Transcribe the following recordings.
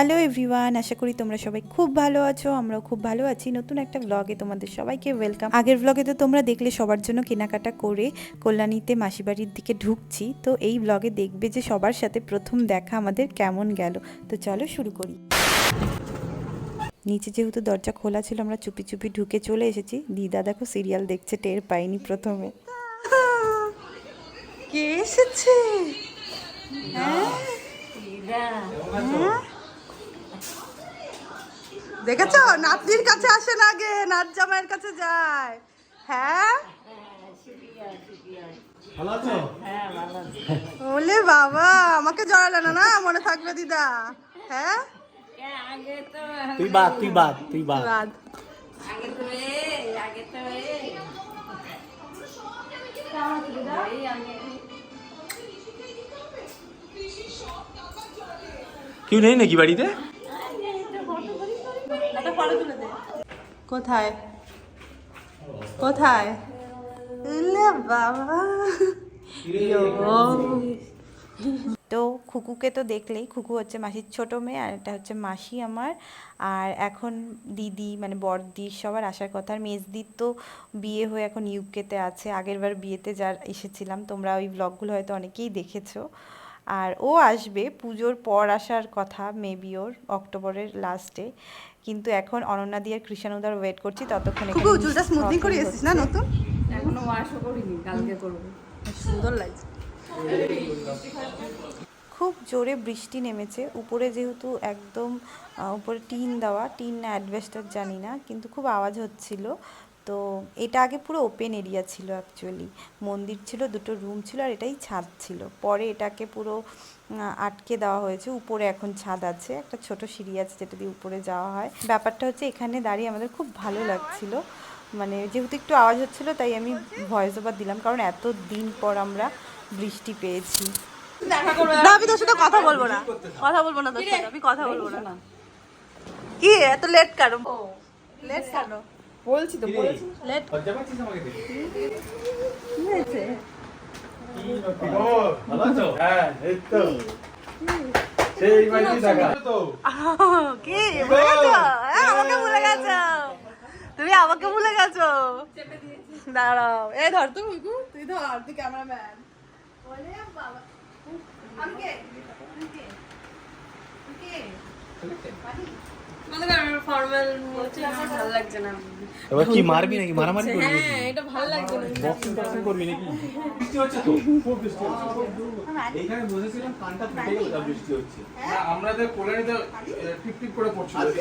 Hello everyone আশা করি তোমরা সবাই খুব ভালো আছো আমরাও খুব ভালো আছি। নতুন একটা ব্লগে তোমাদের সবাইকে ওয়েলকাম আগের ব্লগে তো তোমরা দেখলে সবার জন্য কেনাকাটা করে কল্যাণীতে মাসিবাড়ির দিকে ঢুকছি তো এই ব্লগে দেখবে যে সবার সাথে প্রথম দেখা আমাদের কেমন গেল। তো চলো শুরু করি। নিচে যেহেতু দরজা খোলা ছিল আমরা চুপি চুপি ঢুকে চলে এসেছি। দিদা দেখো সিরিয়াল দেখছে টের পাইনি প্রথমে। কে এসেছে? হ্যাঁ? দেখেছ? নাতনির কাছে আসে না আগে নাত জামাইয়ের কাছে যায়। হ্যাঁ? ভালো ওলে বাবা আমাকে জড়ালে না না? মনে থাকবে দিদা। হ্যাঁ? তুই বাদ তুই বাদ তুই বাদ। রাত কেউ নেই নাকি বাড়িতে? কোথায়? কোথায়? বাবা। তো খুকুকে তো দেখলেই খুকু হচ্ছে মাসির ছোট মেয়ে আর এটা হচ্ছে মাসি আমার। আর এখন দিদি মানে বড়দির সবার আসার কথা। আর মেজদির তো বিয়ে হয়ে এখন ইউকেতে আছে। আগেরবার বিয়েতে যার এসেছিলাম তোমরা ওই ব্লগগুলো হয়তো অনেকেই দেখেছ। আর ও আসবে পুজোর পর আসার কথা মেবি ওর অক্টোবরের লাস্টে কিন্তু এখন অনন্যা দিয়ে কৃষাণুদার ওয়েট করছি ততক্ষণ খুকু চুলটা স্মুথিং করে এসেছিস না নতুন? এখনও ওয়াশও করিনি কালকে করব। সুন্দর লাগছে। খুব জোরে বৃষ্টি নেমেছে। উপরে যেহেতু একদম উপরে টিন দেওয়া টিন না অ্যাডভেস্টার জানি না কিন্তু খুব আওয়াজ হচ্ছিল। তো এটা আগে পুরো ওপেন এরিয়া ছিল অ্যাকচুয়ালি মন্দির ছিল দুটো রুম ছিল আর এটাই ছাদ ছিল। পরে এটাকে পুরো আটকে দেওয়া হয়েছে। উপরে এখন ছাদ আছে। একটা ছোট সিঁড়ি আছে যেটা দিয়ে উপরে যাওয়া হয়। ব্যাপারটা হচ্ছে এখানে দাঁড়িয়ে আমাদের খুব ভালো লাগছিল। মানে যেহেতু একটু আওয়াজ হচ্ছিল তাই আমি ভয়েস ওভার দিলাম। কারণ এত দিন পর আমরা বৃষ্টি পেয়েছি। না। আমি তোর সাথে কথা বলব না। কথা বলব না তোর সাথে আমি কথা বলব না। কি এত লেট কেন? লেট কেন? বলছি তো বলছি লেট লজ্জা পাচ্ছিস আমাকে দেখে? হয়েছে? ভালো আছো? হ্যাঁ এই তো। সেই বাড়ি দেখা তো। কি? ভুলে গেছো? হ্যাঁ, আমাকে ভুলে গেছো। তুমি আমাকে ভুলে গেছো? দাঁড়াও। এই ধর তুই তুই ধর তুই ক্যামেরাম্যান। আমি কে? বলছি আমার ভালো লাগছে না। এবার কি মারবি নাকি? মারামারি করবি হ্যাঁ এটা ভালো লাগছে না। বক্সিং টক্সিং করবি নাকি? বৃষ্টি হচ্ছে তো। খুব বৃষ্টি হচ্ছে। এইখানে বসেছিলাম কানটা ফুটে গেল তা বৃষ্টি হচ্ছে। আমরা তো কোলানিতে টিপ টিপ করে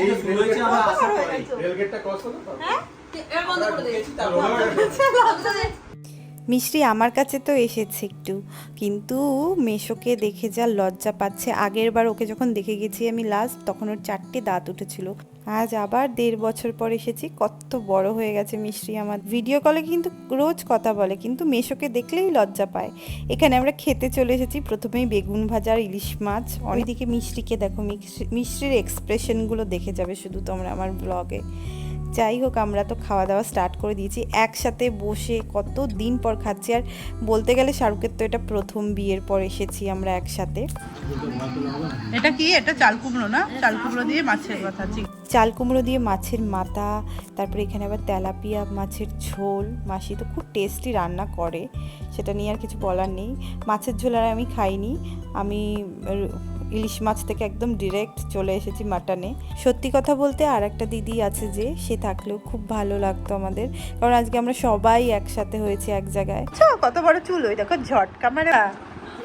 এই হয়েছে আমার ক্রস করল তো? এবার বন্ধ করে মিষ্টি আমার কাছে তো এসেছে একটু। কিন্তু মেশোকে দেখে যা লজ্জা পাচ্ছে, আগের বার ওকে যখন দেখে গেছি আমি লাস্ট তখন ওর চারটে দাঁত উঠেছিল। আজ আবার দেড় বছর পর এসেছি, কত বড় হয়ে গেছে মিষ্টি আমার। ভিডিও কলে কিন্তু রোজ কথা বলে, কিন্তু মেশোকে দেখলেই লজ্জা পায়। এখানে আমরা খেতে চলে এসেছি, প্রথমেই বেগুন ভাজা আর ইলিশ মাছ। অনেকদিকে মিষ্টিকে দেখো মিষ্টির এক্সপ্রেশনগুলো দেখে যাবে শুধু তোমরা আমার ব্লগে যাই হোক আমরা তো খাওয়া দাওয়া স্টার্ট করে দিয়েছি। একসাথে বসে কত দিন পর খাচ্ছি। আর বলতে গেলে শাহরুখের তো এটা প্রথম বিয়ের পর এসেছি আমরা একসাথে। এটা কি? এটা চাল কুমড়ো না? চাল কুমড়ো দিয়ে মাছের কথা চাল কুমড়ো দিয়ে মাছের মাথা তারপরে এখানে আবার তেলাপিয়া মাছের ঝোল। মাসি তো খুব টেস্টি রান্না করে সেটা নিয়ে আর কিছু বলার নেই। মাছের ঝোল আর আমি খাইনি। আমি ইলিশ মাছ থেকে একদম ডিরেক্ট চলে এসেছি মাটনে। সত্যি কথা বলতে আর একটা দিদি আছে যে সে থাকলেও খুব ভালো লাগতো আমাদের। কারণ আজকে আমরা সবাই একসাথে হয়েছি এক জায়গায়। কত বড় চুল ওই দেখো ঝটকা মানে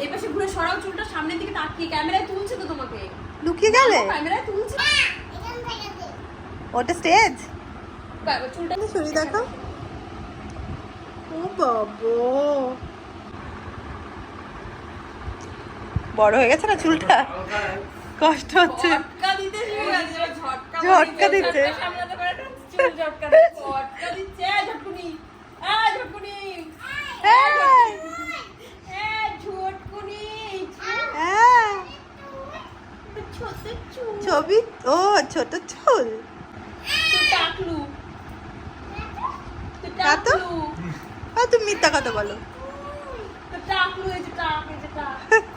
এই পাশে ঘুরে সরাও চুলটা সামনের দিকে তাকিয়ে। ক্যামেরায় তুলছে তো তোমাকে। লুকিয়ে গেলে? ক্যামেরায় তুলছে। ওটা স্টেজ? চুলটা শুনি দেখো। ও বাবা। বড় হয়ে গেছে না চুলটা? কষ্ট হচ্ছে। ঝটকা দিচ্ছে। ছবি? ও ছোট চুল? তুমি মিথ্যা কথা বলো। টাকলু এই যে টাক এই যে টাক।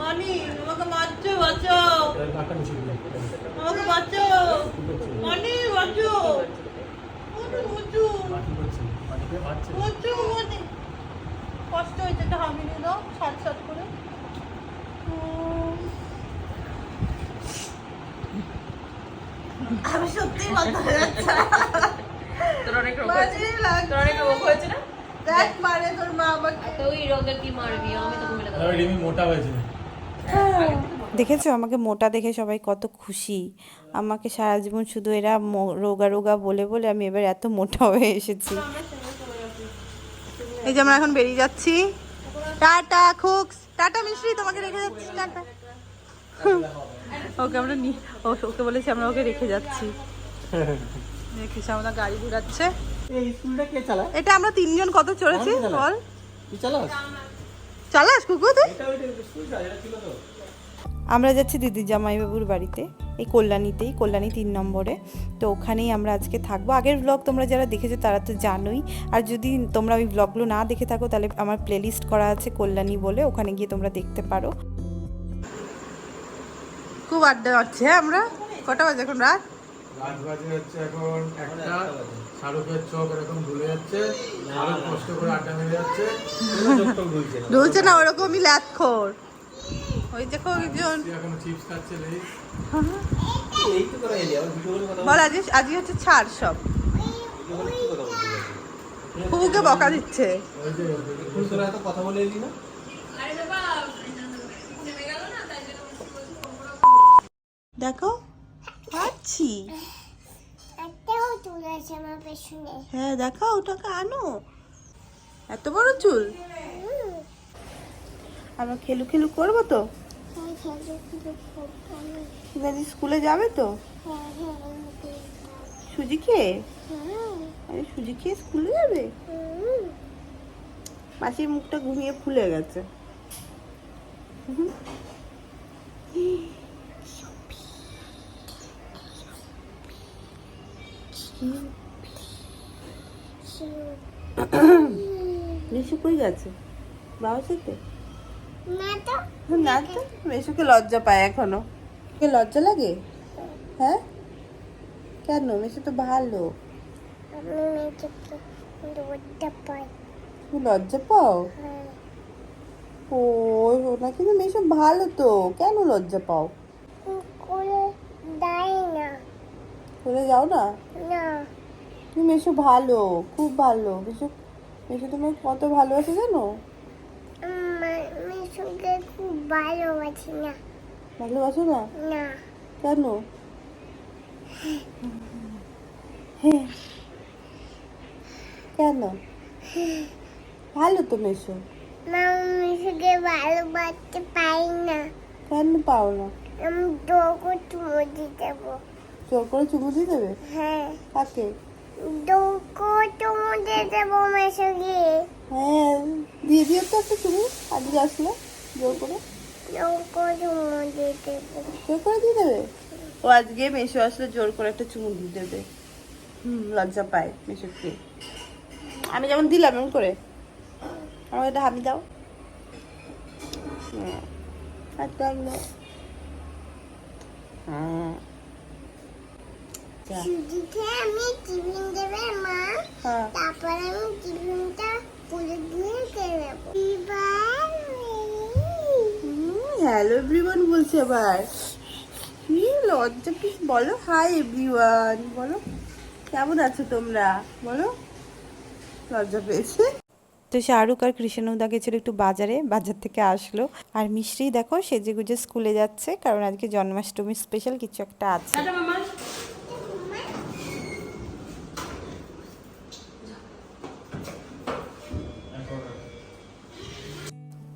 মানি আমাকে মারছো বাঁচাও। আমাকে বাঁচাও। মানি বাঁচাও। কষ্ট হয়েছে একটা হামি দিয়ে দাও ছাট ছাট করে। আমি সত্যি হয়ে যাচ্ছে তোর অনেক রোগ হয়েছে। তোর অনেক রোগ হয়েছে না? দেখ মারে তোর মা আমাকে তুই রোগে কি মারবি? আমি তোকে মেরে দেবো রিমি মোটা হয়েছে। দেখেছ? আমাকে মোটা দেখে সবাই কত খুশি। আমাকে সারা জীবন শুধু এরা রোগা রোগা বলে বলে আমি এবার এত মোটা হয়ে এসেছি। এই যে আমরা এখন বেরিয়ে যাচ্ছি। টাটা খুকস। টাটা মিশ্রি তোমাকে রেখে যাচ্ছি। টাটা। ওকে আমরা নি- ওকে বলেছি আমরা ওকে রেখে যাচ্ছি। দেখিস আমরা গাড়ি ঘুরাচ্ছে। এই স্কুলটা কে চালায়? এটা আমরা তিনজন কত চড়েছি? বল। তুই চালাস? চালাস কুকু তুই? আমরা যাচ্ছি দিদির জামাইবাবুর বাড়িতে এই কল্যাণীতেই কল্যাণী তিন নম্বরে। তো ওখানেই আমরা আজকে থাকব। আগের ব্লগ তোমরা যারা দেখেছ তারা তো জানোই। আর যদি তোমরা ওই ব্লগগুলো না দেখে থাকো তাহলে আমার প্লেলিস্ট করা আছে কল্যাণী বলে ওখানে গিয়ে তোমরা দেখতে পারো। খুব আড্ডা হচ্ছে হ্যাঁ আমরা? কটা বাজে এখন রাত? রাত বাজে হচ্ছে এখন একটা শাহরুখের চোখ এরকম ঢুলে যাচ্ছে আরও কষ্ট করে আড্ডা মেরে যাচ্ছে। ঢুলছে না ঢুলছে না ওরকমই ল্যাথখোর ওই দেখো একজন। বল আজকে আজকে হচ্ছে ছাড় সব। ভিডিও করে কি কথা বলতে যাচ্ছিস? কুকুকে বকা দিচ্ছে কথা বলে এলি না? দেখো পাচ্ছি। হ্যাঁ দেখো ওটাকে আনো। এত বড় চুল? আমরা খেলু খেলু করব তো? হ্যাঁ আজ স্কুলে যাবে তো? হ্যাঁ হ্যাঁ সুজি খেয়ে? আরে সুজি খেয়ে স্কুলে যাবে? মাসির মুখটা ঘুমিয়ে ফুলে গেছে। মিশু কই গেছে? বাবার সাথে? না তো। না তো লজ্জা পায় এখনও। কে লজ্জা লাগে? হ্যাঁ? কেন? মেশু তো ভালো। লজ্জা পাও? ও না কিন্তু মেশু ভালো তো। কেন লজ্জা পাও? করে যাও না? তুমি মেশু ভালো, খুব ভালো। মেশু মেশু তোমার কত ভালোবাসে জানো? মেয়েকে খুব ভালোবাসি না। ভালোবাসো না? না। কেন? হ্যাঁ। কেন? ভালো তো মেশো না মেয়েকে ভালোবাসতে পারি না। কেন পাও না? আমি দৌড় চুমো দিয়ে দেবো। জোর করে চুমু দিয়ে দেবে? হ্যাঁ। কাকে? দৌড় চুমো দিয়ে দেবো মেয়েকে হ্যাঁ দিয়ে দিও তো একটা চুমু আজকে আসলে। জোর করে। দৌড় চুমো দিয়ে দেবো। জোর করে দিয়ে দেবে? ও আজকে মেশো আসলে জোর করে একটা চুমু দিয়ে দেবে। হুম লজ্জা পায় মেশোকে। আমি যেমন দিলাম এমন করে। আমার এটা হামি দাও। হ্যাঁ আর লাগল হ্যাঁ। সুজিকে আমি টিফিন দেবে মা। হ্যাঁ। আমি টিফিনটা পুজো দিয়ে খেয়ে নেব। এবার হ্যালো এভরিওয়ান বলছে আবার। কি লজ্জা কি বলো হাই এভরিওয়ান বলো। কেমন আছো তোমরা? বলো। লজ্জা পেয়েছে। তো শাহরুখ আর কৃষ্ণদা গেছিল একটু বাজারে বাজার থেকে আসলো। আর মিশ্রি দেখো সেজে গুজে স্কুলে যাচ্ছে কারণ আজকে জন্মাষ্টমী স্পেশাল কিছু একটা আছে টাটা মামা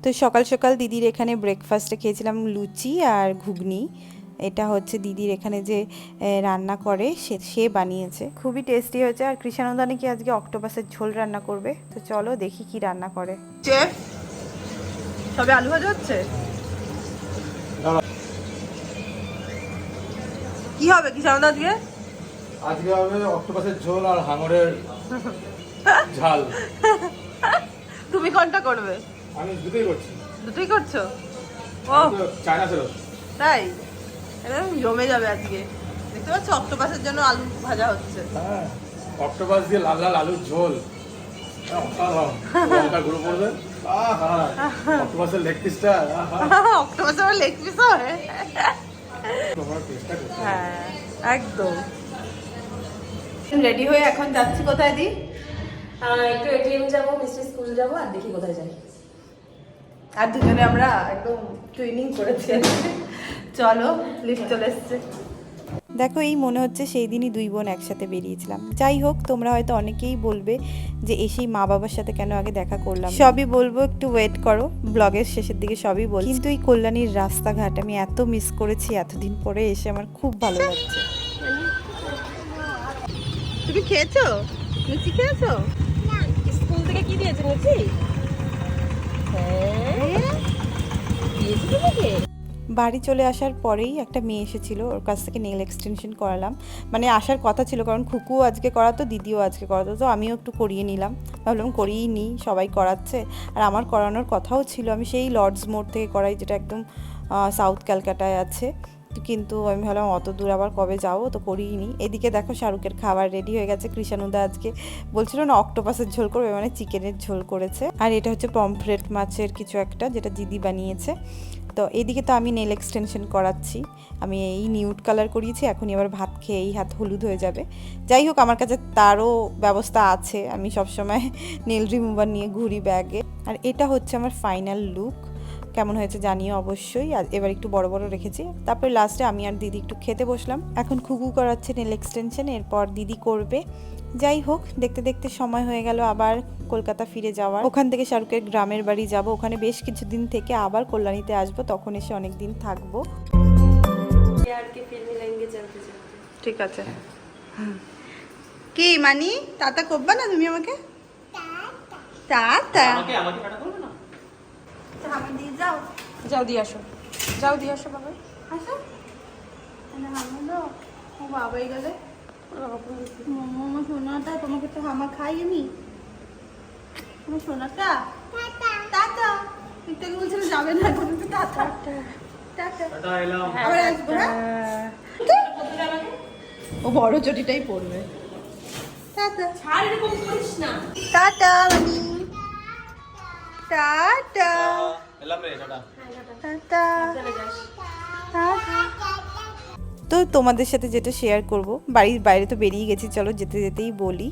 তো সকাল সকাল দিদির এখানে ব্রেকফাস্টে খেয়েছিলাম লুচি আর ঘুগনি। এটা হচ্ছে দিদির এখানে যে রান্না করে সে সে বানিয়েছে। খুবই টেস্টি হয়েছে। আর কৃষানন্দা নাকি আজকে অক্টোপাসের ঝোল রান্না করবে। তো চলো দেখি কি রান্না করে। সবে আলু ভাজা হচ্ছে? কি হবে কি সামনে দিয়ে আজকে হবে অক্টোপাসের ঝোল আর হাঙরের ঝাল। তুমি কোনটা করবে? আমি দুটোই করছি। দুটোই করছ? ও। চায়না ফেরত তাই? একদম জমে যাবে আজকে। দেখতে পাচ্ছ অক্টোপাসের জন্য আলু ভাজা হচ্ছে। হ্যাঁ অক্টোপাস দিয়ে লাল লাল আলুর ঝোল। হ্যাঁ, অক্টোপাসের লেগ পিসটা আহা অক্টোপাসের লেগ পিস হয়। হ্যাঁ একদম। রেডি হয়ে এখন যাচ্ছি কোথায় দি? একটু এটিএম যাব মিস্ট্রি স্কুল যাব আর দেখি কোথায় যাই। আর দুজনে আমরা একদম টুইনিং করেছি। চলো লিফট চলে এসছে। দেখো এই মনে হচ্ছে সেই দিনই দুই বোন একসাথে বেরিয়েছিলাম। যাই হোক তোমরা হয়তো অনেকেই বলবে যে এসেই মা বাবার সাথে কেন আগে দেখা করলাম সবই বলব একটু ওয়েট করো ব্লগের শেষের দিকে সবই বল কিন্তু এই কল্যাণীর রাস্তাঘাট আমি এত মিস করেছি এতদিন পরে এসে আমার খুব ভালো লাগছে। তুমি খেয়েছো? লুচি খেয়েছো? স্কুল থেকে কি দিয়েছে লুচি? বাড়ি চলে আসার পরেই একটা মেয়ে এসেছিল, ওর কাছ থেকে নেল এক্সটেনশন করালাম। মানে আসার কথা ছিল, কারণ খুকু আজকে করাতো দিদিও আজকে করাতো তো আমিও একটু করিয়ে নিলাম। ভাবলাম করিয়েই নিই, সবাই করাচ্ছে। আর আমার করানোর কথাও ছিল, আমি সেই লর্ডস মোড় থেকে করাই, যেটা একদম সাউথ ক্যালকাটায় আছে। কিন্তু আমি ভাবলাম অত দূর আবার কবে যাব? তো করিনি। এদিকে দেখো শাহরুখের খাবার রেডি হয়ে গেছে। কৃষানুদা আজকে বলছিল না, অক্টোপাসের ঝোল করবে মানে চিকেনের ঝোল করেছে। আর এটা হচ্ছে পমফ্রেট মাছের কিছু একটা, যেটা দিদি বানিয়েছে। তো এদিকে তো আমি নেল এক্সটেনশন করাচ্ছি। আমি এই নিউড কালার করিয়েছি, এখনই আবার ভাত খেয়ে এই হাত হলুদ হয়ে যাবে। যাই হোক, আমার কাছে তারও ব্যবস্থা আছে। আমি সবসময় নেল রিমুভার নিয়ে ঘুরি ব্যাগে আর এটা হচ্ছে আমার ফাইনাল লুক কেমন হয়েছে জানিও অবশ্যই। এবার একটু বড় বড় রেখেছি। তারপরে লাস্টে আমি আর দিদি একটু খেতে বসলাম। এখন খুকু করাচ্ছে নেল এক্সটেনশন এরপর দিদি করবে। যাই হোক দেখতে দেখতে সময় হয়ে গেল আবার কলকাতা ফিরে যাওয়ার। ওখান থেকে শাহরুখের গ্রামের বাড়ি যাব। ওখানে বেশ কিছুদিন থেকে আবার কল্যাণীতে আসব। তখন এসে অনেক দিন থাকব। ঠিক আছে। কি মানি? তাতা করবা না তুমি আমাকে? তাতা আমাকে আমাকে যাও। যাও দিয়ে আসো। যাও দিয়ে আসো বাবা। আসো। ও বাবাই গেলে। মামা সোনাটা তোমাকে তো হামা খাই আমি। আমার সোনাটা? টাটা। একটু আগে বলছিল যাবে না এখন একটু টাটা। আবার আসব হ্যাঁ? ও বড় চটিটাই পড়বে। টাটা। মানি তো তোমাদের সাথে যেটা শেয়ার করব, বাড়ির বাইরে তো বেরিয়ে গেছি, চলো যেতে যেতেই বলি।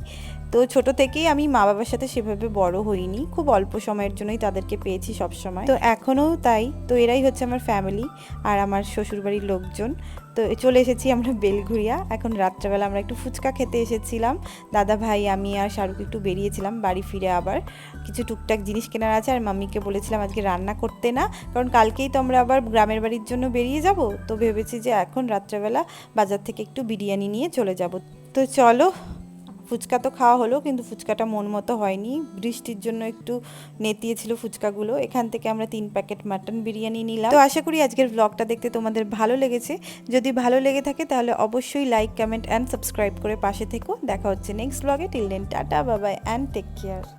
তো ছোট থেকেই আমি মা বাবার সাথে সেভাবে বড় হইনি, খুব অল্প সময়ের জন্যই তাদেরকে পেয়েছি সব সময় তো এখনও তাই, তো এরাই হচ্ছে আমার ফ্যামিলি আর আমার শ্বশুরবাড়ির লোকজন। তো চলে এসেছি আমরা বেলঘুরিয়া। এখন রাত্রেবেলা আমরা একটু ফুচকা খেতে এসেছিলাম। দাদা ভাই, আমি আর শাহরুখ একটু বেরিয়েছিলাম বাড়ি ফিরে আবার। কিছু টুকটাক জিনিস কেনার আছে আর মাম্মিকে বলেছিলাম আজকে রান্না করতে না, কারণ কালকেই তো আমরা আবার গ্রামের বাড়ির জন্য বেরিয়ে যাব। তো ভেবেছি যে এখন রাত্রেবেলা বাজার থেকে একটু বিরিয়ানি নিয়ে চলে যাব। তো চলো ফুচকা তো খাওয়া হলো, কিন্তু ফুচকাটা মন মতো হয়নি। বৃষ্টির জন্য একটু নেতিয়েছিল ফুচকাগুলো। এখান থেকে আমরা তিন প্যাকেট মাটন বিরিয়ানি নিলাম। তো আশা করি আজকের ব্লগটা দেখতে তোমাদের ভালো লেগেছে। যদি ভালো লেগে থাকে তাহলে অবশ্যই লাইক কমেন্ট অ্যান্ড সাবস্ক্রাইব করে পাশে থেকো। দেখা হচ্ছে নেক্সট ব্লগে till then tata Babai and take care